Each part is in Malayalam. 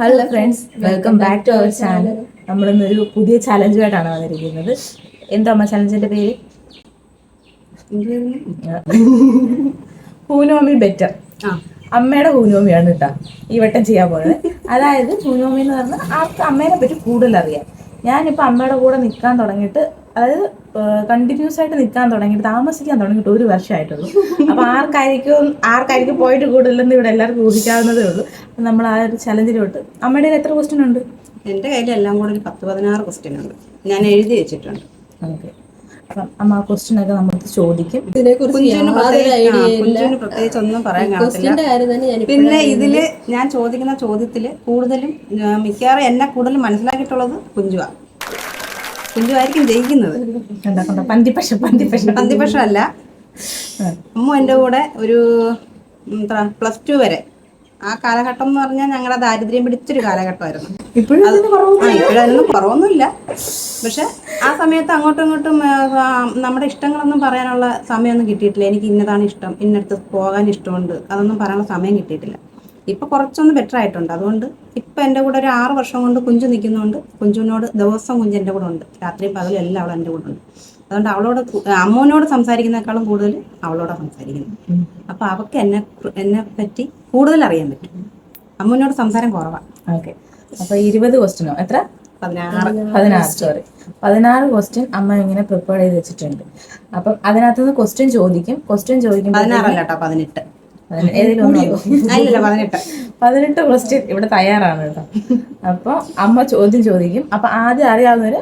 Hello friends welcome back to our channel നമ്മളിന്നൊരു പുതിയ ചലഞ്ചുമായിട്ടാണ് വന്നിരിക്കുന്നത്. എന്താ അമ്മ ചലഞ്ചിന്റെ പേര്? ഹൂനോമി ബെറ്റർ. അമ്മയുടെ ഹൂനോമിയാണ് കേട്ടോ ഈ വട്ടം ചെയ്യാൻ പോകുന്നത് അതായത് ഹൂനോമി എന്ന് പറഞ്ഞാൽ ആർക്ക് അമ്മേനെ പറ്റി കൂടുതൽ അറിയാം ഞാനിപ്പോൾ അമ്മയുടെ കൂടെ നിൽക്കാൻ തുടങ്ങിയിട്ട് അതായത് കണ്ടിന്യൂസ് ആയിട്ട് നിൽക്കാൻ തുടങ്ങിയിട്ട് താമസിക്കാൻ തുടങ്ങിയിട്ട് ഒരു വർഷമായിട്ടുള്ളൂ. അപ്പോൾ ആർക്കായിരിക്കും ആർക്കായിരിക്കും പോയിട്ട് കൂടുതലെന്ന് ഇവിടെ എല്ലാവർക്കും ഊഹിക്കാവുന്നതേ ഉള്ളൂ. അപ്പം നമ്മൾ ആ ഒരു ചലഞ്ചിലോട്ട് അമ്മയുടെ കയ്യിൽ എത്ര ക്വസ്റ്റ്യൻ ഉണ്ട്? എന്റെ കയ്യിൽ എല്ലാം കൂടെ ഒരു പത്ത് പതിനാറ് ക്വസ്റ്റ്യൻ ഉണ്ട്. ഞാൻ എഴുതി വെച്ചിട്ടുണ്ട്. ഓക്കെ. അപ്പം അമ്മ ആ ക്വസ്റ്റ്യൻ ഒക്കെ നമുക്ക് ചോദിക്കും. കുഞ്ചിന് പ്രത്യേകിച്ച് ഒന്നും പറയാൻ കാണത്തില്ല. പിന്നെ ഇതിൽ ഞാൻ ചോദിക്കുന്ന ചോദ്യത്തിൽ കൂടുതലും മിക്കവാറും എന്നെ കൂടുതൽ മനസ്സിലാക്കിയിട്ടുള്ളത് കുഞ്ചുവാ. കുഞ്ചുവായിരിക്കും ജയിക്കുന്നത്. കണ്ടോ കണ്ടോ പന്തിപ്പശ അമ്മ എന്റെ കൂടെ ഒരു പ്ലസ് ടു വരെ. ആ കാലഘട്ടം എന്ന് പറഞ്ഞാൽ ഞങ്ങളുടെ ദാരിദ്ര്യം പിടിച്ചൊരു കാലഘട്ടമായിരുന്നു. ഇപ്പോഴും അതിന് കുറവ് ഇപ്പോഴും അതിനൊന്നും കുറവൊന്നുമില്ല. പക്ഷെ ആ സമയത്ത് അങ്ങോട്ടും ഇങ്ങോട്ടും നമ്മുടെ ഇഷ്ടങ്ങളൊന്നും പറയാനുള്ള സമയമൊന്നും കിട്ടിയിട്ടില്ല. എനിക്ക് ഇന്നതാണ് ഇഷ്ടം. ഇന്നടുത്ത് പോകാൻ ഇഷ്ടമുണ്ട്. അതൊന്നും പറയാനുള്ള സമയം കിട്ടിയിട്ടില്ല. ഇപ്പൊ കുറച്ചൊന്ന് ബെറ്റർ ആയിട്ടുണ്ട്. അതുകൊണ്ട് ഇപ്പൊ എന്റെ കൂടെ ഒരു ആറ് വർഷം കൊണ്ട് കുഞ്ചു നിൽക്കുന്നതുകൊണ്ട് കുഞ്ചുവിനോട് ദിവസം കുഞ്ചു എന്റെ കൂടെ ഉണ്ട്. രാത്രി പകലും എല്ലാം അവൾ എന്റെ കൂടെ ഉണ്ട്. അതുകൊണ്ട് അവളോട് അമ്മോനോട് സംസാരിക്കുന്നേക്കാളും കൂടുതൽ അവളോട് സംസാരിക്കുന്നത്. അപ്പൊ അവക്ക് എന്നെ എന്നെ പറ്റി കൂടുതൽ അറിയാൻ പറ്റും. അമ്മൂനോട് സംസാരം കുറവാണ് ഓക്കെ. അപ്പൊ ഇരുപത് ക്വസ്റ്റിനോ എത്ര? പതിനാറ്. പതിനാറ് സോറി പതിനാറ് ക്വസ്റ്റ്യൻ അമ്മ ഇങ്ങനെ പ്രിപ്പയർ ചെയ്ത് വെച്ചിട്ടുണ്ട്. അപ്പം അതിനകത്തുനിന്ന് ക്വസ്റ്റ്യൻ ചോദിക്കും. ക്വസ്റ്റ്യൻ ചോദിക്കും പതിനാറല്ല കേട്ടോ പതിനെട്ട്. ഏതെങ്കിലും പതിനെട്ട്. പതിനെട്ട് ക്വസ്റ്റ്യൻ ഇവിടെ തയ്യാറാണ് കേട്ടോ. അപ്പോൾ അമ്മ ചോദ്യം ചോദിക്കും. അപ്പൊ ആദ്യം അറിയാവുന്നവര്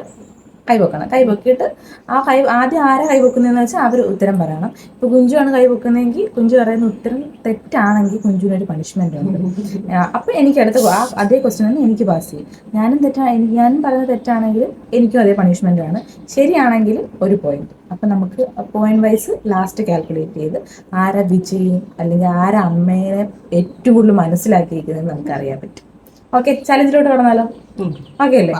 കൈവെക്കണം കൈവെക്കിയിട്ട് ആ കൈ ആദ്യം ആരാ കൈവെക്കുന്നതെന്ന് വെച്ചാൽ അവർ ഉത്തരം പറയണം. ഇപ്പൊ കുഞ്ചുവാണ് കൈവെക്കുന്നതെങ്കിൽ കുഞ്ചു പറയുന്ന ഉത്തരം തെറ്റാണെങ്കിൽ കുഞ്ചുവിനൊരു പണിഷ്മെന്റ് ഉണ്ട്. അപ്പോൾ അപ്പൊ എനിക്ക് അടുത്ത ആ അതേ ക്വസ്റ്റ്യൻ തന്നെ എനിക്ക് പാസ് ചെയ്യും. ഞാനും തെറ്റാ എനിക്ക് ഞാനും പറയുന്നത് തെറ്റാണെങ്കിൽ എനിക്കും അതേ പണിഷ്മെന്റ് ആണ്. ശരിയാണെങ്കിൽ ഒരു പോയിന്റ് അപ്പൊ നമുക്ക് പോയിന്റ് വൈസ് ലാസ്റ്റ് കാൽക്കുലേറ്റ് ചെയ്ത് ആരാ വിജയം അല്ലെങ്കിൽ ആരാ അമ്മേനെ ഏറ്റവും കൂടുതൽ മനസ്സിലാക്കിയിരിക്കുന്നത് നമുക്ക് അറിയാൻ പറ്റും. ഓക്കെ ചലഞ്ചിലോട്ട് കടന്നാലോ? ഓക്കെ അല്ലേ?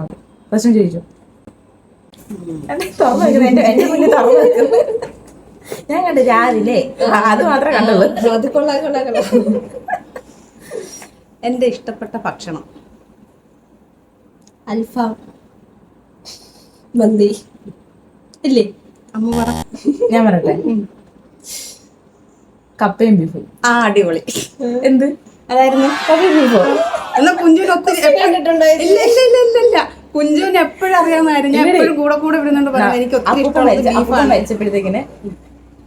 ഓക്കെ ക്വസ്റ്റ്യൻ ചോദിച്ചു എന്നെ തുറന്ന് വെക്കുന്നത് എന്റെ എന്റെ മുന്നിൽ തുറന്ന് വെക്കുന്നത് ഞാൻ കണ്ടു രാവിലെ. അത് മാത്രമേ കണ്ടുള്ളൂ. അത് കൊള്ളാം കൊള്ളാം കൊള്ളാം. എന്റെ ഇഷ്ടപ്പെട്ട ഭക്ഷണം. അൽഫാം. മന്തി. ഇല്ലേ? അമ്മ പറ. ഞാൻ പറയട്ടെ. കപ്പയും ബീഫും. ആ അടിപൊളി. എന്ത്? അതായിരുന്നു. കപ്പയും ബീഫോ. എന്നാ കുഞ്ചുവിന് ഒത്തിരി കണ്ടിട്ടുണ്ടോ ഇത്? ഇല്ല ഇല്ല ഇല്ല ഇല്ല ഇല്ല. കുഞ്ചുവിന് എപ്പോഴും അറിയാവുന്ന കാര്യം ഞാൻ എപ്പോഴും കൂടെ കൂടെ വിടുന്നുണ്ട് പറയാൻ എനിക്ക് ഒത്തിരി അപ്പൂപ്പൻ ഇഷ്ടമുള്ളത് വെച്ച- അപ്പൂപ്പൻ ബീഫാണ് വെച്ചപ്പോഴത്തേക്കിന്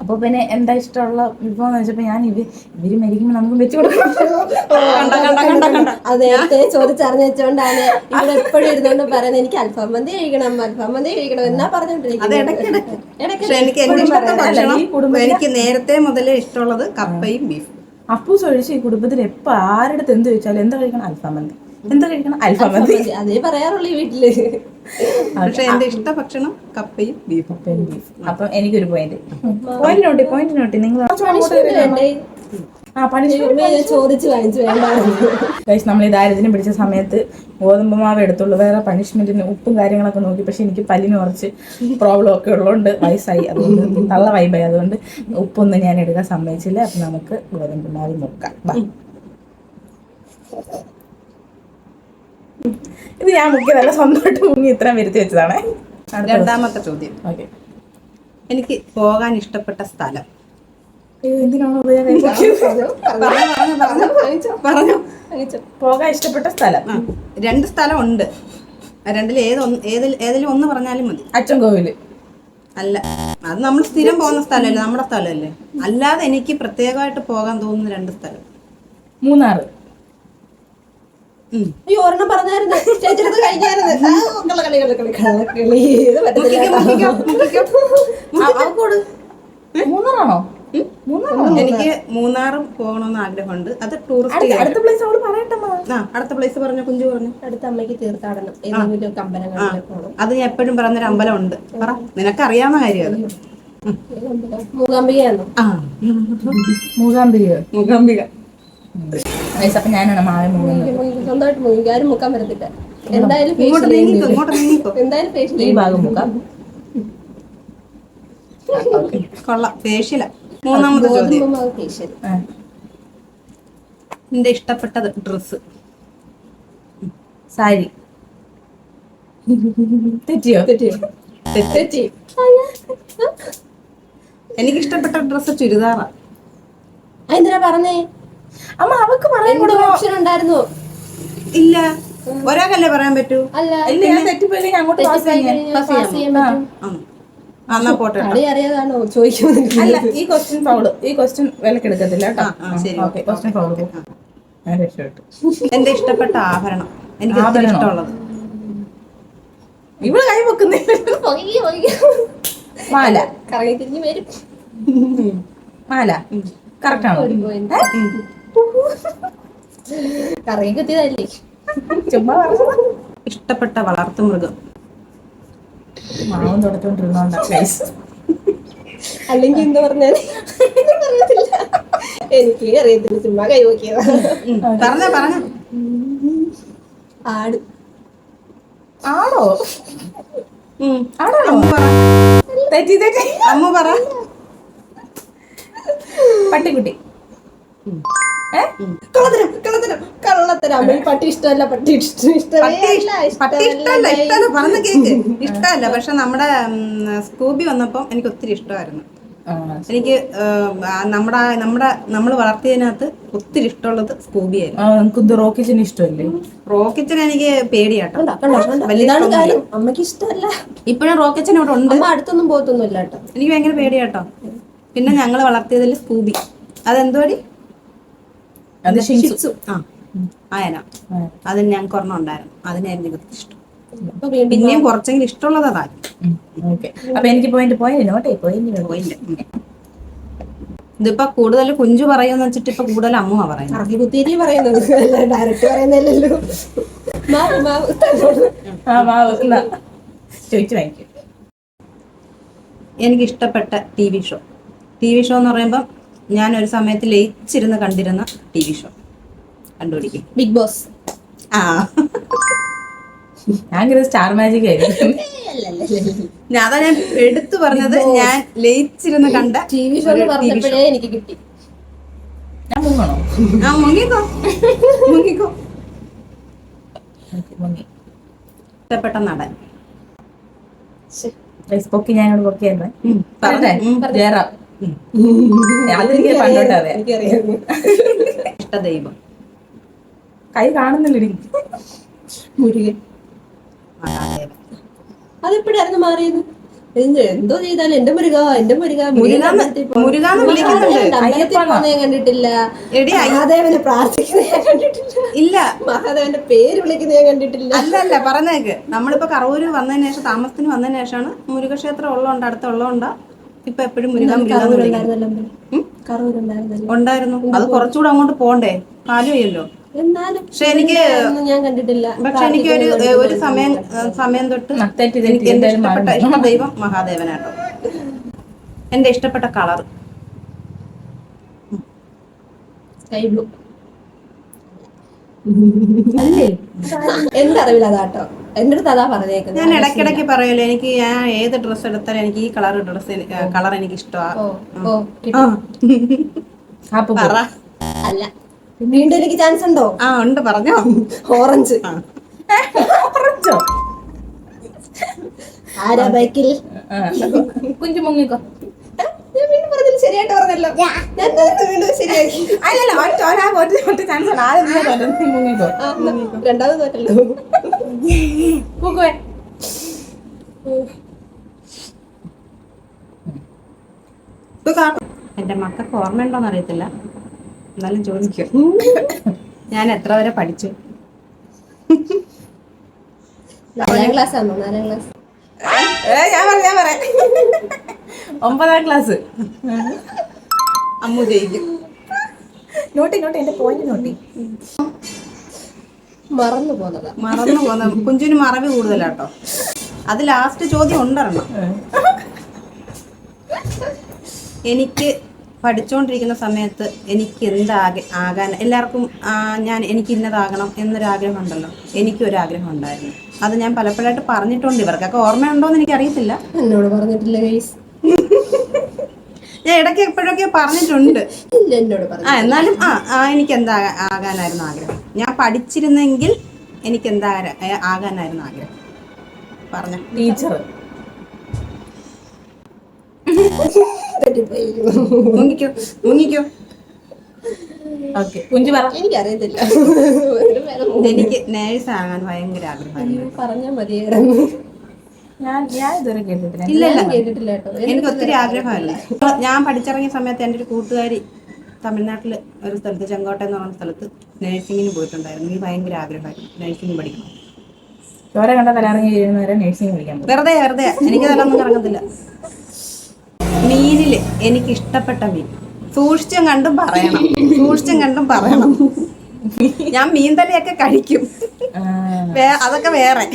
അപ്പൊ പിന്നെ എന്താ ഇഷ്ടമുള്ള വിഭവം എന്ന് വെച്ചപ്പോ ഞാൻ ഇവ ഇവർ മരിക്കുമ്പോ നമുക്ക് വെച്ച് കൊടുക്കണം. അതെ കണ്ട കണ്ട കണ്ട അത് നേരത്തെ ചോദിച്ചറിഞ്ഞു വെച്ചോണ്ടാണ് ഇവിടെ എപ്പോഴും ഇരുന്നോണ്ട് പറയുന്നത്. എനിക്ക് അൽഫാം മന്തി കഴിക്കണം അൽഫാം മന്തി കഴിക്കണം എന്നാ അത് പറഞ്ഞോണ്ടിരിക്കുന്നത് എനിക്ക് നേരത്തെ മുതലേ ഇഷ്ടമുള്ളത് കപ്പയും ബീഫും. അപ്പൂസ് ഒഴിച്ച് ഈ കുടുംബത്തിൽ എപ്പോ ആരുടെ എന്ത് ചോദിച്ചാലും എന്താ കഴിക്കണം? അൽഫാം മന്തി. എന്താ കഴിക്കണം? അൽഫാം മന്തി. അതേ പറയാറുള്ളൂ ഈ വീട്ടിൽ. പക്ഷെ എന്റെ ഇഷ്ട ഭക്ഷണം കപ്പയും ബീഫും കപ്പയും ബീഫ് അപ്പൊ എനിക്കൊരു point point naughty point naughty. നിങ്ങൾ പണിഷ്മെന്റ് ആ പണി ചോദിച്ചു വാങ്ങിച്ചു വേണ്ടായിരുന്നു ഗൈസ് നമ്മൾ ഈ ദാരിദ്ര്യം പിടിച്ച സമയത്ത് ഗോതമ്പ് മാവ് എടുത്തുള്ളൂ. വേറെ പണിഷ്മെന്റിന് ഉപ്പും കാര്യങ്ങളൊക്കെ നോക്കി. പക്ഷെ എനിക്ക് പല്ലിന് കുറച്ച് പ്രോബ്ലം ഒക്കെ ഉള്ളതുകൊണ്ട് വയസ്സായി. അതുകൊണ്ട് തള്ള വൈബായി അതുകൊണ്ട് ഉപ്പൊന്നും ഞാൻ എടുക്കാൻ സമ്മതിച്ചില്ല. അപ്പൊ നമുക്ക് ഗോതമ്പ് മാവ് നോക്കാം. ഇത് ഞാൻ മുക്കിയതല്ല സ്വന്തമായിട്ട് മുങ്ങി ഇത്രയും വരുത്തി വെച്ചതാണ്. രണ്ടാമത്തെ ചോദ്യം. ഓക്കെ എനിക്ക് പോകാൻ ഇഷ്ടപ്പെട്ട സ്ഥലം. പറഞ്ഞു പോകാൻ ഇഷ്ടപ്പെട്ട സ്ഥലം. രണ്ട് സ്ഥലം ഉണ്ട് രണ്ടിൽ ഏത് ഒന്ന് ഏതിൽ ഏതിലും ഒന്ന് പറഞ്ഞാലും മതി. അച്ഛൻ കോവിൽ. അല്ല അത് നമ്മൾ സ്ഥിരം പോകുന്ന സ്ഥലമല്ലേ നമ്മുടെ സ്ഥലമല്ലേ? അല്ലാതെ എനിക്ക് പ്രത്യേകമായിട്ട് പോകാൻ തോന്നുന്ന രണ്ട് സ്ഥലം. മൂന്നാറ് ഉം. അയ്യോ ഒരെണ്ണം പറഞ്ഞായിരുന്നു ചേച്ചിടത്ത് കഴിഞ്ഞായിരുന്നു ആ, കള്ളക്കളി കള്ളക്കളി കള്ളക്കളി ഇത് പറ്റത്തില്ല മുക്കിക്കോ, മുക്കിക്കോ, മുക്കിക്കോ. ആ, അവക്കോട് മൂന്നാറാണോ? എനിക്ക് മൂന്നാറും പോകണമെന്ന് ആഗ്രഹമുണ്ട്. അത് ടൂറിസ്റ്റ് അടുത്ത- പ്ലേസ് അവൾ പറയട്ടെ ആ അടുത്ത പ്ലേസ് പറഞ്ഞു കുഞ്ചു പറഞ്ഞു? അടുത്ത അമ്മയ്ക്ക് തീർത്ഥാടനം ഏതെങ്കിലും ഒക്കെ പോകണം അത് ഞാൻ എപ്പോഴും പറഞ്ഞൊരു അമ്പലം ഉണ്ട് പറ നിനക്കറിയാവുന്ന കാര്യം അത്. മൂകാംബികയാണോ ആ. മൂകാംബിക. മൂകാംബിക. ഗൈസ്, അപ്പൊ ഞാനാണ് മാറി മൂങ്ങുന്നത്. സ്വന്തമായിട്ട് മുങ്ങി. ആരും മുക്കാൻ പറ്റത്തില്ല എന്തായാലും എന്തായാലും ഫേഷ്യൽ ഈ ഭാഗം മുക്കാം. കൊള്ളാം. ഫേഷ്യല മൂന്നാമത്തെ ചോദ്യം. ഫേഷ്യൽ ഡ്രസ്സ് സാരി. തെറ്റിയോ? തെറ്റിയോ? തെറ്റി. എനിക്ക് ഇഷ്ടപ്പെട്ട ഡ്രസ്സ് ചുരിദാറാ. എന്തിനാ പറഞ്ഞേ? അമ്മ അവക്ക് പറയാൻ എന്ത്? ഓപ്ഷൻ ഉണ്ടായിരുന്നു. ഇല്ല. ഒരാൾക്കല്ലേ പറയാൻ പറ്റൂ? അല്ല ഇല്ല ഞാൻ തെറ്റിപ്പോയി ഞാൻ. അങ്ങോട്ട് പാസ് ചെയ്യാൻ എന്നാ പോട്ടെ അറിയാതാണോ ചോദിക്കുന്നത് അല്ല ഈ ക്വസ്റ്റ്യൻ ഫൗൾ ഈ ക്വസ്റ്റ്യൻ വിലക്കെടുക്കത്തില്ല ക്വസ്റ്റ്യൻ ഫൗൾ എന്റെ ഇഷ്ടപ്പെട്ട ആഭരണം. എനിക്ക് ഇഷ്ടമുള്ളത്. ഇവൾ കൈ വെക്കുന്നില്ല. മാല. മാല. കറക്റ്റ് ആണോ. കറങ്ങി കുത്തിയതല്ലേ? ചുമ്മാ. ഇഷ്ടപ്പെട്ട വളർത്തു മൃഗം. മാവും തുടച്ചോണ്ടിരുന്നോണ്ടാ അല്ലെങ്കിൽ എന്താ പറഞ്ഞാൽ അറിയത്തില്ല എനിക്ക് അറിയത്തില്ല ചുമ്മാ കൈ പറഞ്ഞു പറഞ്ഞ പറഞ്ഞ. ആട്. ആണോ ആണോ അമ്മ പറ. തെറ്റി തെറ്റി. അമ്മ പറ. പട്ടിക്കുട്ടി. ഏ? കള്ളത്തരം കള്ളത്തരം. കള്ളത്തരം. അമ്മ പട്ടി ഇഷ്ടമല്ല പട്ടി പറഞ്ഞ കേക്ക്. ഇഷ്ടമല്ല പക്ഷെ നമ്മുടെ സ്കൂബി വന്നപ്പം എനിക്ക് ഒത്തിരി ഇഷ്ടമായിരുന്നു. എനിക്ക് ഏഹ്, നമ്മുടെ നമ്മുടെ നമ്മൾ വളർത്തിയതിനകത്ത് ഒത്തിരി ഇഷ്ടമുള്ളത് സ്കൂബിയായിരുന്നു ആയിരുന്നു. റോക്കിച്ചിന് ഇഷ്ടമല്ലേ? റോക്കിച്ചൻ എനിക്ക് പേടിയാട്ടോ. അമ്മയ്ക്ക് ഇഷ്ടമല്ല. ഇപ്പോഴും റോക്കച്ചൻ ഇവിടെ ഉണ്ട്. അടുത്തൊന്നും പോകത്തൊന്നുമില്ല എനിക്ക് ഭയങ്കര പേടിയാട്ടോ. പിന്നെ ഞങ്ങൾ വളർത്തിയതിൽ സ്കൂബി. അതെന്തോടി? അതിന് ഞങ്ങൾക്ക് ഒരെണ്ണം ഉണ്ടായിരുന്നു അതിനായിരുന്നു ഒത്തിരി ഇഷ്ടം. പിന്നെയും കുറച്ചെങ്കിലും ഇഷ്ടമുള്ളത് ഓക്കെ. അപ്പൊ എനിക്ക് പോയിന്റ് പോയിന്റ് പോയിന്റ്. ഇതിപ്പോ കൂടുതൽ കുഞ്ചു പറയുമെന്ന് വെച്ചിട്ട് ഇപ്പൊ കൂടുതൽ അമ്മ പറയുന്നത്. പറയുന്നത്. ഡയറക്റ്റ് പറയുന്നില്ലല്ലോ ചോദിച്ചു വാങ്ങിക്കും. എനിക്ക് ഇഷ്ടപ്പെട്ട T V show. T V show എന്ന് പറയുമ്പോൾ ഞാൻ ഒരു സമയത്ത് ലയിച്ചിരുന്ന് കണ്ടിരുന്ന ടി വി ഷോ. കണ്ടുപിടിക്കും. Big Boss. ആ. ഞാൻ സ്റ്റാർ മാജിക് ആയിരുന്നു. ഞാൻ അതാ ഞാൻ എടുത്തു പറഞ്ഞത്. ഞാൻ ലയിച്ചിരുന്ന് കണ്ട ടി വി ഷോ പറഞ്ഞപ്പോഴേ എനിക്ക് കിട്ടി. ഞാൻ മുങ്ങണോ? ആ മുങ്ങിക്കോ. മുങ്ങിക്കോ. ഇഷ്ടപ്പെട്ട നടൻ. ഞാൻ ജയറാം. പണ്ടോട്ട് അറിയാം. എനിക്കറിയാം. ഇഷ്ടദൈവം. കൈ കാണുന്നില്ല മുരുകൻ. അതെപ്പോഴായിരുന്നു മാറിയത്? എന്ത് ചെയ്താലും എന്റെ മുരുക എന്റെ മുരുക മുരുകാന്ന് കണ്ടിട്ടില്ല. മഹാദേവനെ ഞാൻ കണ്ടിട്ടില്ല. ഇല്ല. മഹാദേവന്റെ പേര് വിളിക്കുന്നത് ഞാൻ കണ്ടിട്ടില്ല. അല്ല അല്ല പറഞ്ഞേക്ക്. നമ്മളിപ്പോ കറവൂര് വന്നതിന് ശേഷം താമസത്തിന് വന്നതിന് ശേഷമാണ് മുരുകക്ഷേത്രം ഉള്ളതുകൊണ്ട് അടുത്ത ഉള്ളതുകൊണ്ട് ഇപ്പൊ എപ്പോഴും മുരുക മുരുക എന്ന് വിളിക്കുന്നത് കറൂരുണ്ടായിരുന്നല്ലോ ഉം? ഉണ്ടായിരുന്നു. അത് കുറച്ചുകൂടെ അങ്ങോട്ട് പോണ്ടേ? എന്നാലും പക്ഷെ എനിക്ക് ഞാൻ കണ്ടിട്ടില്ല. പക്ഷെ എനിക്ക് ഒരു ഒരു സമയം സമയം തൊട്ട്. എനിക്ക് എന്റെ ഇഷ്ടപ്പെട്ട ഇഷ്ട ദൈവം മഹാദേവനാട്ടോ. എന്റെ ഇഷ്ടപ്പെട്ട കളർ. സ്കൈ ബ്ലൂ എന്റെ അറിവില്ല അതാട്ടോ എന്റെ അടുത്ത് അതാ പറഞ്ഞേക്കുന്നത്. ഞാൻ ഇടയ്ക്കിടയ്ക്ക് പറയല്ലോ എനിക്ക് ഞാൻ ഏത് ഡ്രസ്സ് എടുത്താലും എനിക്ക് ഈ കളർ ഡ്രസ്സ് കളർ എനിക്ക് ഇഷ്ടമാണ് അല്ല വീണ്ടും എനിക്ക് ചാൻസ് ഉണ്ടോ? ആ ഉണ്ട് പറഞ്ഞോ. ഓറഞ്ച്. ഓറഞ്ചോ? ആരാ ബൈക്കിൽ? കുഞ്ചു മുങ്ങിക്കോ. ശരിയായിട്ട് പറഞ്ഞല്ലോ. ഞാൻ നേരത്തെ വീണ്ടും ശരിയാക്കി അല്ലല്ല ഒറ്റ ഒരാ ഒറ്റ ഒറ്റ ചാൻസ് ആണ്. ആദ്യം നീ തോറ്റത്, രണ്ടാമത് തോറ്റല്ലോ. മുക്കുവേ എന്റെ മക്കൾക്ക് ഓർമ്മ ഉണ്ടോന്ന് അറിയത്തില്ല. എന്നാലും ചോദിക്കും. ഞാൻ എത്ര വരെ പഠിച്ചു? നാലാം ക്ലാസ് ആണോ നാലാം ക്ലാസ്. ഏ, ഞാൻ പറയാം ഞാൻ പറയാം. ഒമ്പതാം ക്ലാസ് അമ്മു ജയിക്കും. നോട്ടി നോട്ടി എന്റെ പോയിന്റ് നോട്ടി. മറന്നു പോന്നതാ. മറന്നു പോന്ന കുഞ്ചിന് മറവി കൂടുതലാട്ടോ. അത് ലാസ്റ്റ് ചോദ്യം ഉണ്ടറണം എനിക്ക് പഠിച്ചുകൊണ്ടിരിക്കുന്ന സമയത്ത് എനിക്ക് എന്താകെ ആകാൻ എല്ലാവർക്കും ആ, ഞാൻ എനിക്ക് ഇന്നതാകണം എന്നൊരാഗ്രഹം ഉണ്ടല്ലോ. എനിക്കൊരാഗ്രഹം ഉണ്ടായിരുന്നു. അത് ഞാൻ പലപ്പോഴായിട്ട് പറഞ്ഞിട്ടുണ്ട്. ഇവർക്കൊക്കെ ഓർമ്മയുണ്ടോന്ന് എനിക്ക് അറിയത്തില്ല എന്നോട് പറഞ്ഞിട്ടില്ല ഗൈസ് ഞാൻ ഇടയ്ക്ക് എപ്പോഴൊക്കെ പറഞ്ഞിട്ടുണ്ട്. ഇല്ല എന്നോട് പറഞ്ഞു ആ എന്നാലും ആ ആ എനിക്ക് എന്താ ആകാനായിരുന്നു ആഗ്രഹം. ഞാൻ പഠിച്ചിരുന്നെങ്കിൽ എനിക്ക് എന്താ ആകാനായിരുന്നു ആഗ്രഹം. പറഞ്ഞ. ടീച്ചർ തെറ്റിപ്പോയി. മുങ്ങിക്കോ മുങ്ങിക്കോ. ഓക്കെ കുഞ്ചു പറ. എനിക്കറിയത്തില്ല. എനിക്ക് നേഴ്സ് ആകാൻ ഭയങ്കര ആഗ്രഹമായിരുന്നു പറഞ്ഞാൽ മതിയായിരുന്നു. ഞാൻ ഞാൻ ഇതുവരെ കേട്ടിട്ടില്ല. ഇല്ല ഇല്ല കേട്ടിട്ടില്ല കേട്ടോ. എനിക്ക് ഒത്തിരി ആഗ്രഹമല്ല. ഞാൻ പഠിച്ചിറങ്ങിയ സമയത്ത് എന്റെ ഒരു കൂട്ടുകാരി തമിഴ്നാട്ടിൽ ഒരു സ്ഥലത്ത് ചെങ്കോട്ട എന്ന് പറഞ്ഞ സ്ഥലത്ത് നഴ്സിങ്ങിന് പോയിട്ടുണ്ടായിരുന്നു. എനിക്ക് ഭയങ്കര ആഗ്രഹമായിരുന്നു. നഴ്സിംഗ് പഠിക്കണം. ചോര കണ്ട തലറങ്ങി വീഴുന്നവരെ നഴ്സിംഗ് പഠിക്കാൻ വെറുതെ വെറുതെ. എനിക്ക് തലൊന്നും ഇറങ്ങത്തില്ല. മീനിൽ എനിക്ക് ഇഷ്ടപ്പെട്ട മീൻ. സൂക്ഷിച്ചും കണ്ടും പറയണം. സൂക്ഷിച്ചും കണ്ടും പറയണം. ഞാൻ മീൻ തലയൊക്കെ കഴിക്കും വേ- അതൊക്കെ വേറെ.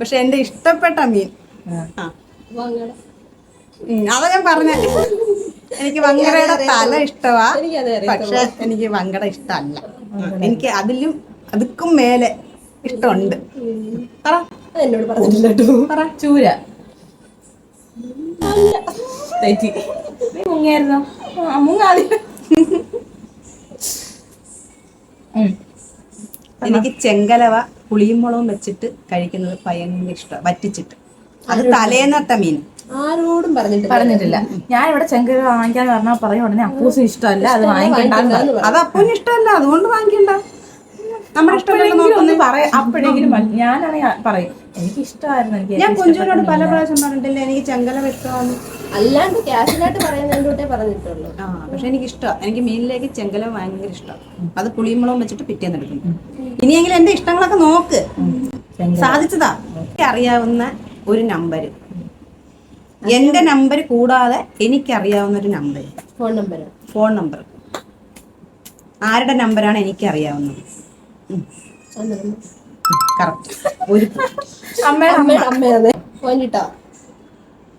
പക്ഷെ എന്റെ ഇഷ്ടപ്പെട്ട മീൻ. അതാ ഞാൻ പറഞ്ഞ. എനിക്ക് വങ്കടയുടെ തല ഇഷ്ടമാ എനിക്കതേ പക്ഷെ എനിക്ക് വങ്കട ഇഷ്ടമല്ല. എനിക്ക് അതിലും അതുക്കും മേലെ ഇഷ്ടമുണ്ട്. പറ. അത് എന്നോട് പറഞ്ഞിട്ടില്ല കേട്ടോ. പറ. ചൂര. തെറ്റി. നീ മുങ്ങിയായിരുന്നോ? ആ മുങ്ങാതി ngalir എനിക്ക് ചെങ്കലവ പുളിയും മുളകും വെച്ചിട്ട് കഴിക്കുന്നത് ഭയങ്കര ഇഷ്ടമാണ് വറ്റിച്ചിട്ട്. അത് തലേന്നത്തെ മീൻ. ആരോടും പറഞ്ഞിട്ടില്ല. പറഞ്ഞിട്ടില്ല. ഞാൻ ഇവിടെ ചെങ്കല വാങ്ങിക്കാന്ന് പറഞ്ഞാൽ പറയും ഉടനെ അപ്പൂസിന് ഇഷ്ടമല്ല അത് വാങ്ങിക്കണ്ട. അത് അപ്പൂന് ഇഷ്ടമല്ല അതുകൊണ്ട് വാങ്ങിക്കണ്ട. നമ്മുടെ ഇഷ്ടമല്ല പറയാം അപ്പോഴെങ്കിലും ഞാനാണെങ്കിൽ പറയും എനിക്ക് ഇഷ്ടമായിരുന്നു എനിക്ക് ഞാൻ കുഞ്ചുവിനോട് പല. പ്രാവശ്യം പറഞ്ഞിട്ടില്ല എനിക്ക് ചെങ്കലവ ഇഷ്ടമാണ് അല്ലാണ്ട് ക്യാഷിനായിട്ട് പറയുന്നതിന്റെ പറഞ്ഞിട്ടുള്ളൂ. ആ പക്ഷെ എനിക്ക് ഇഷ്ടമാണ് എനിക്ക് മീനിലേക്ക് ചെങ്കലം ഭയങ്കര ഇഷ്ടം. അത് പുളിയും മുളകും വെച്ചിട്ട് പിറ്റേന്ന് എടുക്കും. ഇനിയെങ്കിലും എന്റെ ഇഷ്ടങ്ങളൊക്കെ നോക്ക്. സാധിച്ചതാ. എനിക്ക് അറിയാവുന്ന ഒരു നമ്പർ എന്റെ നമ്പർ കൂടാതെ എനിക്കറിയാവുന്ന ഒരു number phone number. Phone number. ആരുടെ നമ്പറാണ് എനിക്കറിയാവുന്നത്? കറക്റ്റ്. ഒരു അമ്മയുടെ അമ്മ അമ്മയുടെ അമ്മയാണ് പോയിട്ടാ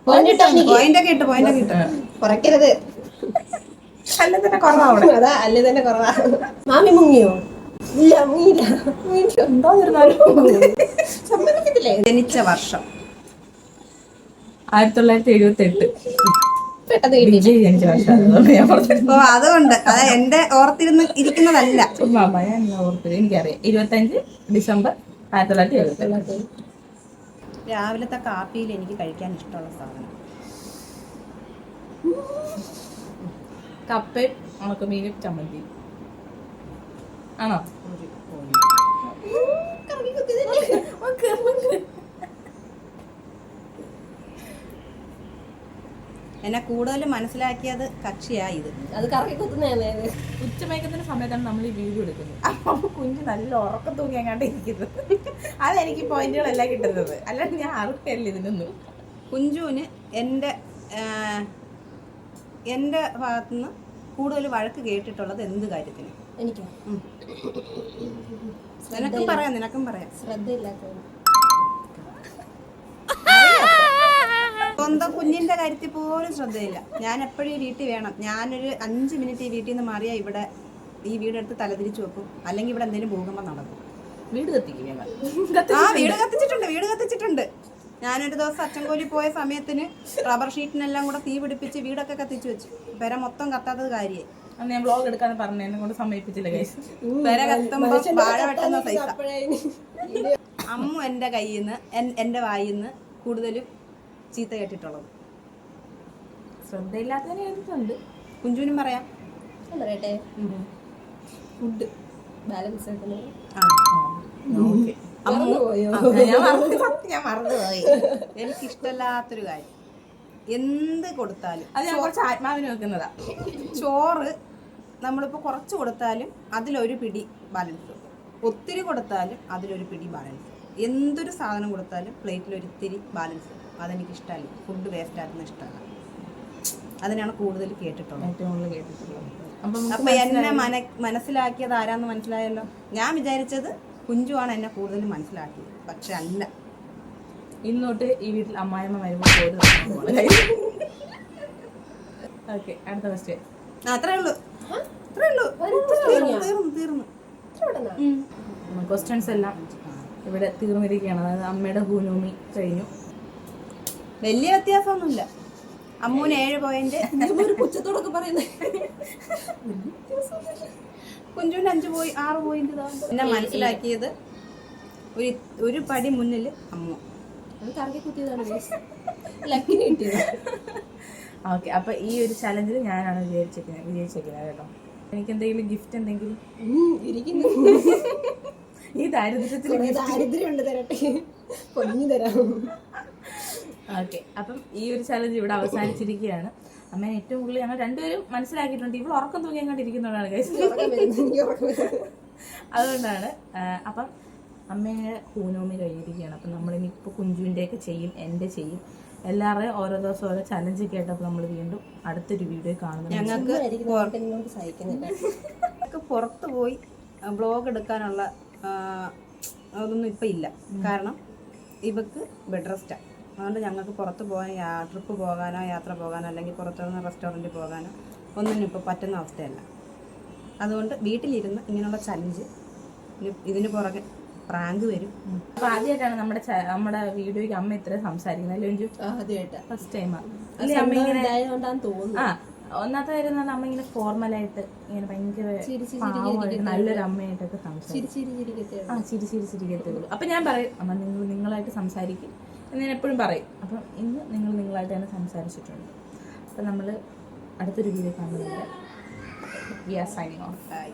പോയിട്ടാ പോയിന്റ് ഒക്കെ ഇട്ട് പോയിന്റ് ഒക്കെ ഇട്ട്. കുറയ്ക്കരുത്. അല്ല തന്നെ കുറവാണ് അതാ അല്ലേ തന്നെ കുറവാ. മാമി മുങ്ങിയോ? ഇല്ല മുങ്ങിയില്ല. എന്തോ സമ്മതിക്കത്തില്ലേ? ജനിച്ച വർഷം. ആയിരത്തി തൊള്ളായിരത്തി എഴുപത്തി എട്ട് അതുകൊണ്ട് ഞാൻ പറഞ്ഞത്. അതുകൊണ്ട്. അത് എന്റെ ഓർത്തിരുന്ന് ഇരിക്കുന്നതല്ല. എനിക്കറിയാം. ഇരുപത്തഞ്ച് ഡിസംബർ ആയിരത്തി തൊള്ളായിരത്തി എഴുപത്തി രാവിലത്തെ കാപ്പിയിൽ എനിക്ക് കഴിക്കാൻ ഇഷ്ടമുള്ള സാധനം. കപ്പയും ഉണക്കമീനും ചമ്മന്തി ആണോ? ഒരു എന്നെ കൂടുതൽ മനസ്സിലാക്കിയത് കക്ഷിയാ ഇത്. അത് കറക്കി കുത്തുന്നതാണ് ഉച്ചമയക്കത്തിന്റെ സമയത്താണ് നമ്മൾ ഈ വീഡിയോ എടുക്കുന്നത്. അപ്പൊ കുഞ്ഞ് നല്ല ഉറക്കം തൂങ്ങി അങ്ങാണ്ട് ഇരിക്കുന്നത് അതെനിക്ക് പോയിന്റുകളെല്ലാം കിട്ടുന്നത്. അല്ലാണ്ട് ഞാൻ അറിയില്ല ഇതിനൊന്നും കുഞ്ചുവിന് എന്റെ എന്റെ ഭാഗത്തുനിന്ന് കൂടുതൽ വഴക്ക് കേട്ടിട്ടുള്ളത് എന്ത് കാര്യത്തിന്? എനിക്ക്? നിനക്കും പറയാം നിനക്കും പറയാം. ശ്രദ്ധയില്ലാത്തത്. സ്വന്തം കുഞ്ഞിന്റെ കാര്യത്തിൽ പോലും ശ്രദ്ധയില്ല. ഞാൻ എപ്പോഴും ഈ വീട്ടിൽ വേണം. ഞാനൊരു അഞ്ച് മിനിറ്റ് ഈ വീട്ടിൽ നിന്ന് മാറിയാൽ ഇവിടെ ഈ വീടെടുത്ത് തലതിരിച്ചു വെക്കും. അല്ലെങ്കിൽ ഇവിടെ എന്തെങ്കിലും ഭൂകമ്പം നടക്കും. വീട് കത്തിക്കും ഞങ്ങൾ ആ വീട് കത്തിച്ചിട്ടുണ്ട് വീട് കത്തിച്ചിട്ടുണ്ട്. ഞാനൊരു ദിവസം അച്ചൻകോലി പോയ സമയത്തിന് റബ്ബർ ഷീറ്റിനെല്ലാം കൂടെ തീ പിടിപ്പിച്ച് വീടൊക്കെ കത്തിച്ചു വെച്ചു. പെര മൊത്തം കത്താത്തത് കാര്യേ അന്ന് ഞാൻ ബ്ലോഗ് എടുക്കാൻ പറഞ്ഞു എന്നെ കൊണ്ട് സമ്മതിപ്പിച്ചില്ല ഗൈസ് പെര കത്തുമ്പോ വാഴ വെട്ടുന്ന സൈസ അമ്മു എന്റെ കയ്യിൽ നിന്ന് എന്റെ വായിൽ നിന്ന് കൂടുതലും ചീത്ത കേട്ടിട്ടുള്ളത്. ശ്രദ്ധയില്ലാത്തതിനെ എഴുതിയിട്ടുണ്ട് കുഞ്ചുവിനും പറയാം. ഞാൻ പറയട്ടെ? ഫുഡ് ബാലൻസ് ഞാൻ മറന്നു. മറന്നുപോയി. എനിക്ക് ഇഷ്ടമല്ലാത്തൊരു കാര്യം. എന്ത് കൊടുത്താലും അത് ഞാൻ കുറച്ച് ആത്മാവിന് വെക്കുന്നതാ. ചോറ് നമ്മളിപ്പോൾ കുറച്ച് കൊടുത്താലും അതിലൊരു പിടി ബാലൻസ്. ഒത്തിരി കൊടുത്താലും അതിലൊരു പിടി ബാലൻസ്. എന്തൊരു സാധനം കൊടുത്താലും പ്ലേറ്റിൽ ഒരിത്തിരി ബാലൻസ്. വെക്കും അതെനിക്ക് ഇഷ്ടമല്ല ഫുഡ് വേസ്റ്റ് ആക്കുന്ന ഇഷ്ടമല്ല. അതിനാണ് കൂടുതൽ കേട്ടിട്ടുള്ളത്. ഏറ്റവും കൂടുതൽ കേട്ടിട്ടുള്ളത്. അപ്പം എന്നെ മന മനസ്സിലാക്കിയത് ആരാന്ന് മനസ്സിലായല്ലോ? ഞാൻ വിചാരിച്ചത് കുഞ്ചുവാണ് എന്നെ കൂടുതൽ മനസ്സിലാക്കിയത്. പക്ഷെ അല്ല. ഇന്നോട്ട് ഈ വീട്ടിൽ അമ്മായിമ്മ വരുമ്പോൾ ഓക്കെ അടുത്ത ക്വസ്റ്റ്യൻ അത്രേ ഉള്ളൂ. അത്രേ ഉള്ളൂ. തീർന്നു തീർന്നു തീർന്നു. ക്വസ്റ്റ്യൻസ് എല്ലാം ഇവിടെ തീർന്നിരിക്കുകയാണ്. അതായത് അമ്മയുടെ ഹൂനൂമി കഴിഞ്ഞു. വലിയ വ്യത്യാസമൊന്നുമില്ല. അമ്മൂന് ഏഴ് പോയിന്റ് ഒരു പുച്ഛത്തോടൊക്കെ പറയുന്നത്. കുഞ്ചുവിന് അഞ്ച് പോയി ആറ് പോയിന്റ് എന്നെ മനസ്സിലാക്കിയത് ഒരു ഒരു പടി മുന്നിൽ അമ്മ. അത് കറക്കി കുത്തിയതാണ് ലക്കിന് കിട്ടിയത്. ഓക്കെ അപ്പൊ ഈ ഒരു ചലഞ്ചിൽ ഞാനാണ് വിജയിച്ചിരിക്കുന്നത് വിജയിച്ചിരിക്കുന്നത് കേട്ടോ. എനിക്ക് എന്തെങ്കിലും ഗിഫ്റ്റ് എന്തെങ്കിലും? ഈ ദാരിദ്ര്യത്തിൽ ദാരിദ്ര്യം ഉണ്ട് തരട്ടെ. പൊന്നു തരാം. ഓക്കെ. അപ്പം ഈ ഒരു ചലഞ്ച് ഇവിടെ അവസാനിച്ചിരിക്കുകയാണ്. അമ്മേനെ ഏറ്റവും കൂടുതൽ ഞങ്ങൾ രണ്ടുപേരും മനസ്സിലാക്കിയിട്ടുണ്ട്. ഇവൾ ഉറക്കം തൂങ്ങി അങ്ങോട്ട് ഇരിക്കുന്നതാണ്. അതുകൊണ്ടാണ് അപ്പം അമ്മയുടെ ഹൂനോമി കഴിഞ്ഞിരിക്കുകയാണ്. അപ്പം നമ്മളിനി ഇപ്പോൾ കുഞ്ചുവിന്റെയൊക്കെ ചെയ്യും എന്റെ ചെയ്യും. എല്ലാവരുടെയും ഓരോ ദിവസം ഓരോ ചലഞ്ച് കേട്ടപ്പോൾ നമ്മൾ വീണ്ടും അടുത്തൊരു വീഡിയോ കാണുന്നു ഞങ്ങൾക്ക് സഹിക്കുന്നില്ല. ഞങ്ങൾക്ക് പുറത്ത് പോയി ബ്ലോഗ് എടുക്കാനുള്ള അതൊന്നും ഇപ്പം ഇല്ല. കാരണം ഇവക്ക് ബെഡ് റെസ്റ്റാണ് അതുകൊണ്ട് ഞങ്ങൾക്ക് പുറത്ത് പോകാൻ ട്രിപ്പ് പോകാനോ യാത്ര പോകാനോ അല്ലെങ്കിൽ പുറത്തുനിന്ന് റെസ്റ്റോറന്റിൽ പോകാനോ ഒന്നും ഇപ്പോൾ പറ്റുന്ന അവസ്ഥയല്ല. അതുകൊണ്ട് വീട്ടിലിരുന്ന് ഇങ്ങനെയുള്ള ചലഞ്ച് ഇതിന് പുറകെ പ്രാങ്ക് വരും. അപ്പൊ ആദ്യമായിട്ടാണ് നമ്മുടെ നമ്മുടെ വീഡിയോയ്ക്ക് അമ്മ ഇത്ര സംസാരിക്കുന്നത് അല്ലേ അഞ്ചു ആദ്യമായിട്ടാ ഫസ്റ്റ് ടൈമാണ് അമ്മ തോന്നുന്നു. ആ ഒന്നാമത്തെ കാര്യം എന്ന് പറഞ്ഞാൽ അമ്മ ഇങ്ങനെ ഫോർമലായിട്ട് ഇങ്ങനെ ഭയങ്കര ചിരി ചിരി പാവമായിട്ട് നല്ലൊരു അമ്മയായിട്ടൊക്കെ സംസാരിക്കും. ചിരി ചിരി ചിരിക്കത്തെ ആ ചിരി ചിരി ചിരിക്കത്തേ ഉള്ളൂ. അപ്പൊ ഞാൻ പറയും അമ്മ നിങ്ങൾ നിങ്ങളായിട്ട് സംസാരിക്കും. എന്ന് ഞാൻ എപ്പോഴും പറയും. അപ്പം ഇന്ന് നിങ്ങൾ നിങ്ങളായിട്ട് തന്നെ സംസാരിച്ചിട്ടുണ്ട്. അപ്പം നമ്മൾ അടുത്തൊരു വീഡിയോ കാണുന്നുണ്ട് we are signing off bye